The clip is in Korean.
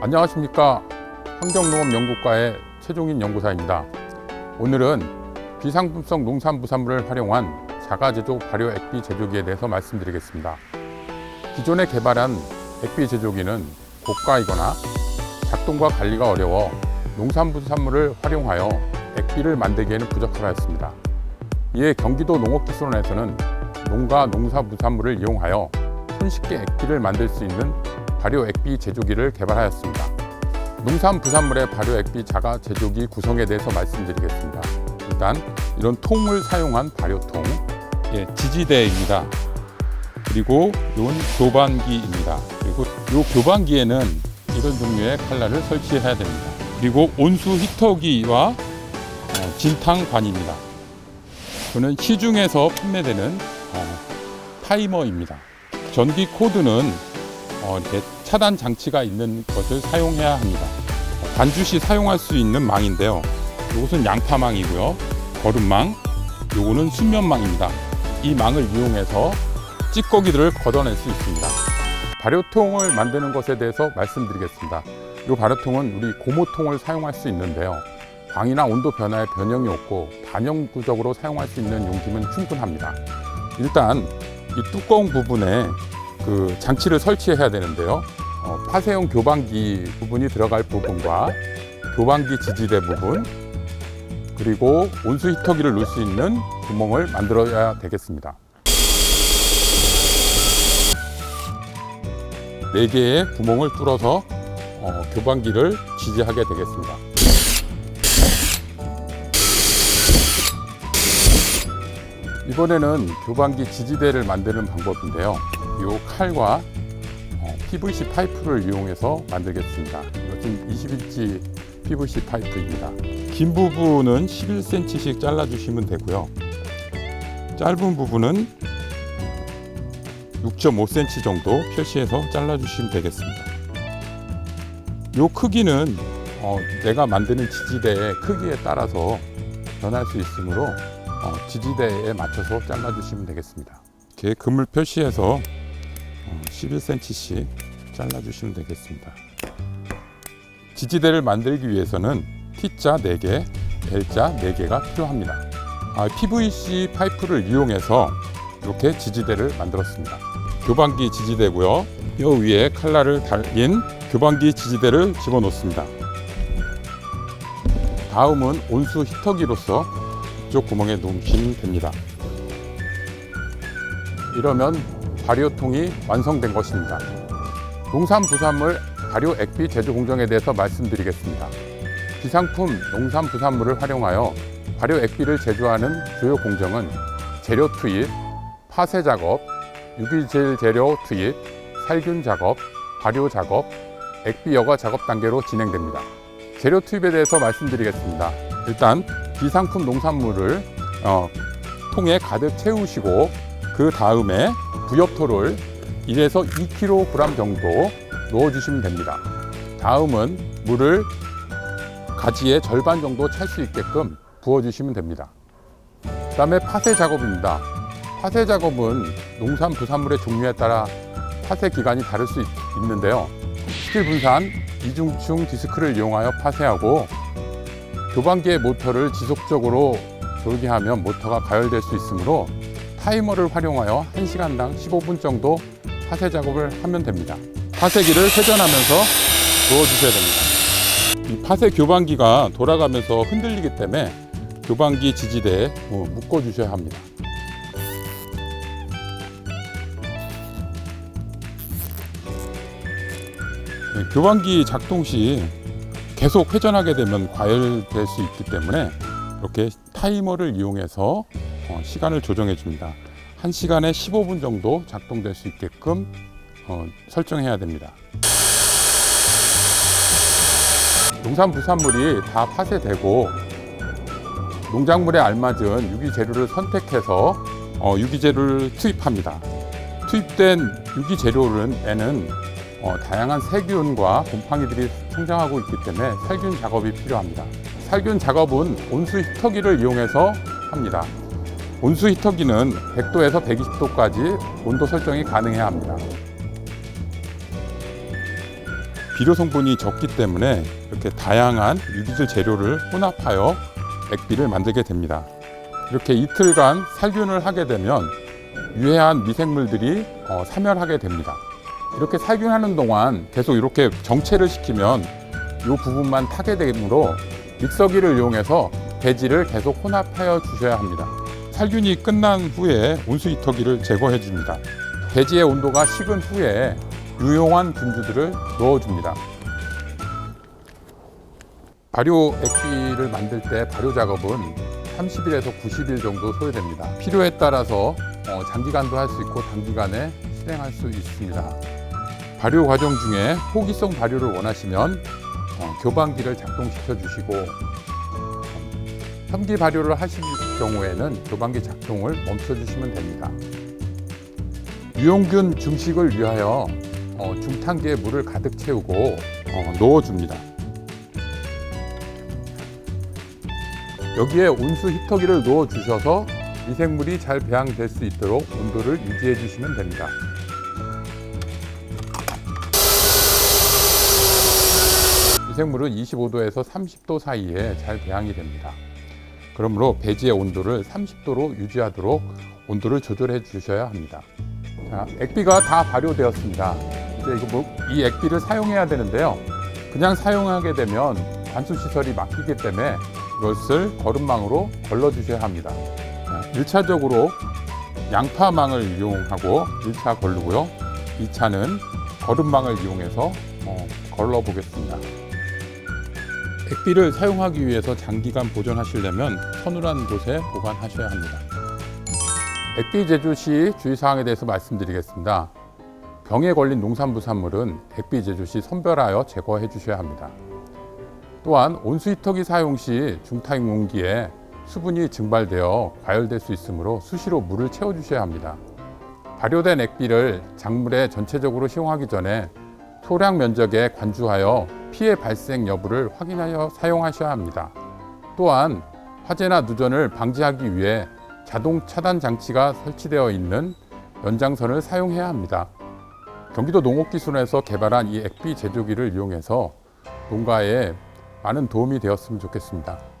안녕하십니까 환경농업 연구과의 최종인 연구사입니다. 오늘은 비상품성 농산부산물을 활용한 자가제조 발효 액비 제조기에 대해서 말씀드리겠습니다. 기존에 개발한 액비 제조기는 고가이거나 작동과 관리가 어려워 농산부산물을 활용하여 액비를 만들기에는 부적합하였습니다. 이에 경기도 농업기술원에서는 농가 농사부산물을 이용하여 손쉽게 액비를 만들 수 있는 발효 액비 제조기를 개발하였습니다. 농산 부산물의 발효 액비 자가 제조기 구성에 대해서 말씀드리겠습니다. 일단 이런 통을 사용한 발효통, 예, 지지대입니다. 그리고 이건 교반기입니다. 그리고 이 교반기에는 이런 종류의 칼날을 설치해야 됩니다. 그리고 온수 히터기와 어, 진탕관입니다. 저는 시중에서 판매되는 어, 타이머입니다. 전기 코드는 어, 이렇게 차단 장치가 있는 것을 사용해야 합니다. 반드시 사용할 수 있는 망인데요. 이것은 양파망이고요. 거름망, 요거는 순면망입니다. 이 망을 이용해서 찌꺼기들을 걷어낼 수 있습니다. 발효통을 만드는 것에 대해서 말씀드리겠습니다. 이 발효통은 우리 고무통을 사용할 수 있는데요. 광이나 온도 변화에 변형이 없고 단형구적으로 사용할 수 있는 용기면 충분합니다. 일단 이 뚜껑 부분에 그 장치를 설치해야 되는데요. 어, 파쇄용 교반기 부분이 들어갈 부분과 교반기 지지대 부분 그리고 온수 히터기를 넣을 수 있는 구멍을 만들어야 되겠습니다. 네 개의 구멍을 뚫어서 어, 교반기를 지지하게 되겠습니다. 이번에는 교반기 지지대를 만드는 방법인데요. 이 칼과 어, PVC 파이프를 이용해서 만들겠습니다. 이것은 20인치 PVC 파이프입니다. 긴 부분은 11cm씩 잘라주시면 되고요. 짧은 부분은 6.5cm 정도 표시해서 잘라주시면 되겠습니다. 이 크기는 어, 내가 만드는 지지대의 크기에 따라서 변할 수 있으므로 어, 지지대에 맞춰서 잘라주시면 되겠습니다. 이렇게 금을 표시해서 어, 11cm씩 잘라주시면 되겠습니다. 지지대를 만들기 위해서는 T자 4개, L자 4개가 필요합니다. 아, PVC 파이프를 이용해서 이렇게 지지대를 만들었습니다. 교반기 지지대고요. 이 위에 칼날을 달린 교반기 지지대를 집어넣습니다. 다음은 온수 히터기로서 이쪽 구멍에 놓으시면 됩니다. 이러면 발효통이 완성된 것입니다. 농산 부산물 발효 액비 제조 공정에 대해서 말씀드리겠습니다. 비상품 농산 부산물을 활용하여 발효 액비를 제조하는 주요 공정은 재료 투입, 파쇄 작업, 유기질 재료 투입, 살균 작업, 발효 작업, 액비 여과 작업 단계로 진행됩니다. 재료 투입에 대해서 말씀드리겠습니다. 일단 비상품 농산물을 어, 통에 가득 채우시고 그 다음에 부엽토를 1에서 2kg 정도 넣어주시면 됩니다. 다음은 물을 가지의 절반 정도 찰 수 있게끔 부어주시면 됩니다. 그 다음에 파쇄 작업입니다. 파쇄 작업은 농산 부산물의 종류에 따라 파쇄 기간이 다를 수 있, 있는데요. 스틸 분산 이중층 디스크를 이용하여 파쇄하고 교반기의 모터를 지속적으로 돌게 하면 모터가 가열될 수 있으므로 타이머를 활용하여 1시간당 15분 정도 파쇄 작업을 하면 됩니다. 파쇄기를 회전하면서 부어주셔야 됩니다. 이 파쇄 교반기가 돌아가면서 흔들리기 때문에 교반기 지지대에 뭐 묶어주셔야 합니다. 네, 교반기 작동 시 계속 회전하게 되면 과열될 수 있기 때문에 이렇게 타이머를 이용해서 어, 시간을 조정해 줍니다. 한 시간에 15분 정도 작동될 수 있게끔 어, 설정해야 됩니다. 농산 부산물이 다 파쇄되고 농작물에 알맞은 유기 재료를 선택해서 어, 유기 재료를 투입합니다. 투입된 유기 재료에는 어, 다양한 세균과 곰팡이들이 성장하고 있기 때문에 살균 작업이 필요합니다. 살균 작업은 온수 히터기를 이용해서 합니다. 온수 히터기는 100도에서 120도까지 온도 설정이 가능해야 합니다. 비료 성분이 적기 때문에 이렇게 다양한 유기질 재료를 혼합하여 액비를 만들게 됩니다. 이렇게 이틀간 살균을 하게 되면 유해한 미생물들이 어, 사멸하게 됩니다. 이렇게 살균하는 동안 계속 이렇게 정체를 시키면 이 부분만 타게 되므로 믹서기를 이용해서 배지를 계속 혼합하여 주셔야 합니다. 살균이 끝난 후에 온수 히터기를 제거해 줍니다. 배지의 온도가 식은 후에 유용한 분주들을 넣어줍니다. 발효 액비를 만들 때 발효 작업은 30일에서 90일 정도 소요됩니다. 필요에 따라서 어, 장기간도 할 수 있고 단기간에 실행할 수 있습니다. 발효 과정 중에 호기성 발효를 원하시면 어, 교반기를 작동시켜 주시고 첨기 발효를 하실 경우에는 교반기 작동을 멈춰 주시면 됩니다. 유용균 증식을 위하여 어, 중탕기에 물을 가득 채우고 어, 넣어줍니다. 여기에 온수 히터기를 넣어 주셔서 미생물이 잘 배양될 수 있도록 온도를 유지해 주시면 됩니다. 미생물은 25도에서 30도 사이에 잘 배양이 됩니다. 그러므로 배지의 온도를 30도로 유지하도록 온도를 조절해 주셔야 합니다. 자, 액비가 다 발효되었습니다. 이제 이거 뭐, 이 액비를 사용해야 되는데요. 그냥 사용하게 되면 관수 시설이 막히기 때문에 이것을 거름망으로 걸러 주셔야 합니다. 자, 1차적으로 양파망을 이용하고 1차 걸르고요. 2차는 거름망을 이용해서 어, 걸러 보겠습니다. 액비를 사용하기 위해서 장기간 보존하시려면 서늘한 곳에 보관하셔야 합니다. 액비 제조 시 주의사항에 대해서 말씀드리겠습니다. 병에 걸린 농산부산물은 액비 제조 시 선별하여 제거해 주셔야 합니다. 또한 온수 히터기 사용 시 중타임 용기에 수분이 증발되어 과열될 수 있으므로 수시로 물을 채워 주셔야 합니다. 발효된 액비를 작물에 전체적으로 시용하기 전에 소량 면적에 관주하여 피해 발생 여부를 확인하여 사용하셔야 합니다. 또한 화재나 누전을 방지하기 위해 자동 차단 장치가 설치되어 있는 연장선을 사용해야 합니다. 경기도 농업기술원에서 개발한 이 액비 제조기를 이용해서 농가에 많은 도움이 되었으면 좋겠습니다.